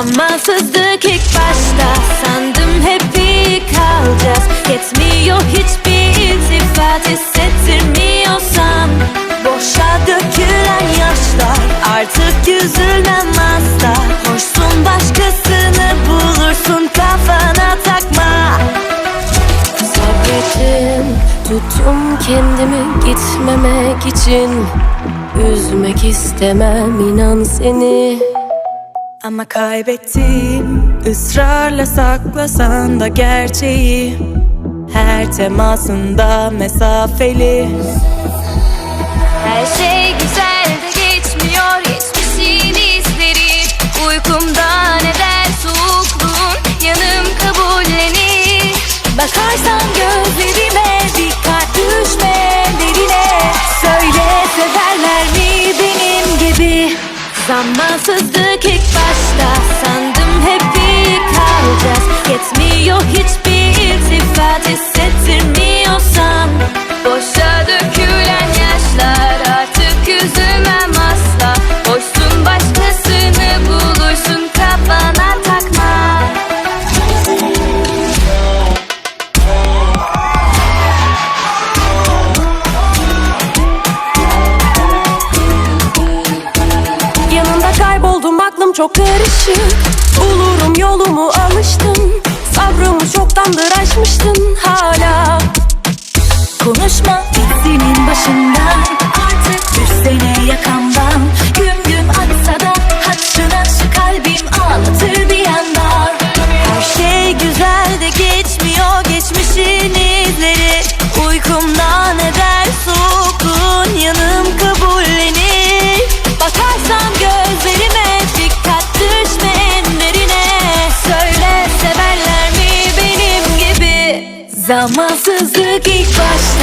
Zamansızlık ilk başta. Sandım hep iyi kalacağız. Yetmiyor hiçbir iltifat. Hissettirmiyorsan Boşa dökülen yaşlar. Artık üzülmem asla. Hoşsun başkasını bulursun Kafana takma. Sabrettim Tuttum kendimi gitmemek için. Üzmek istemem inan seni Ama kaybettim ısrarla saklasan da gerçeği Her temasında mesafeli. Her şey güzel de geçmiyor Geçmişin izleri. Uykumda ne der soğukluğun Yanım kabullenir. Bakarsan gözlerime Dikkat düşme derine Söyle severler mi benim gibi? Zamansızlık çok karışık. Bulurum yolumu alıştım. Sabrımı çoktandır aşmıştın hala. Konuşma senin başından Artık düşsene yakamdan Güm Zamansızlık ilk başta